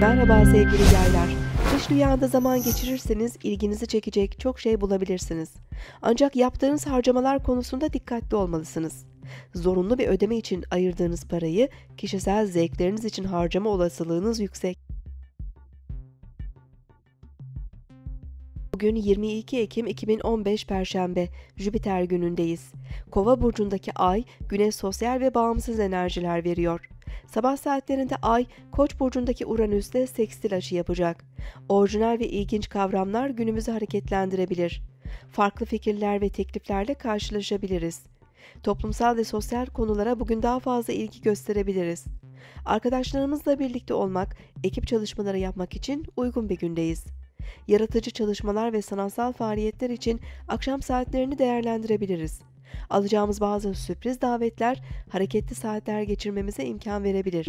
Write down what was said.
Merhaba sevgili yaylar. Dış dünyada zaman geçirirseniz ilginizi çekecek çok şey bulabilirsiniz. Ancak yaptığınız harcamalar konusunda dikkatli olmalısınız. Zorunlu bir ödeme için ayırdığınız parayı kişisel zevkleriniz için harcama olasılığınız yüksek. Bugün 22 Ekim 2015 Perşembe, Jüpiter günündeyiz. Kova burcundaki ay, güne sosyal ve bağımsız enerjiler veriyor. Sabah saatlerinde ay, Koç burcundaki Uranüs'te sekstil açı yapacak. Orijinal ve ilginç kavramlar günümüzü hareketlendirebilir. Farklı fikirler ve tekliflerle karşılaşabiliriz. Toplumsal ve sosyal konulara bugün daha fazla ilgi gösterebiliriz. Arkadaşlarımızla birlikte olmak, ekip çalışmaları yapmak için uygun bir gündeyiz. Yaratıcı çalışmalar ve sanatsal faaliyetler için akşam saatlerini değerlendirebiliriz. Alacağımız bazı sürpriz davetler hareketli saatler geçirmemize imkan verebilir.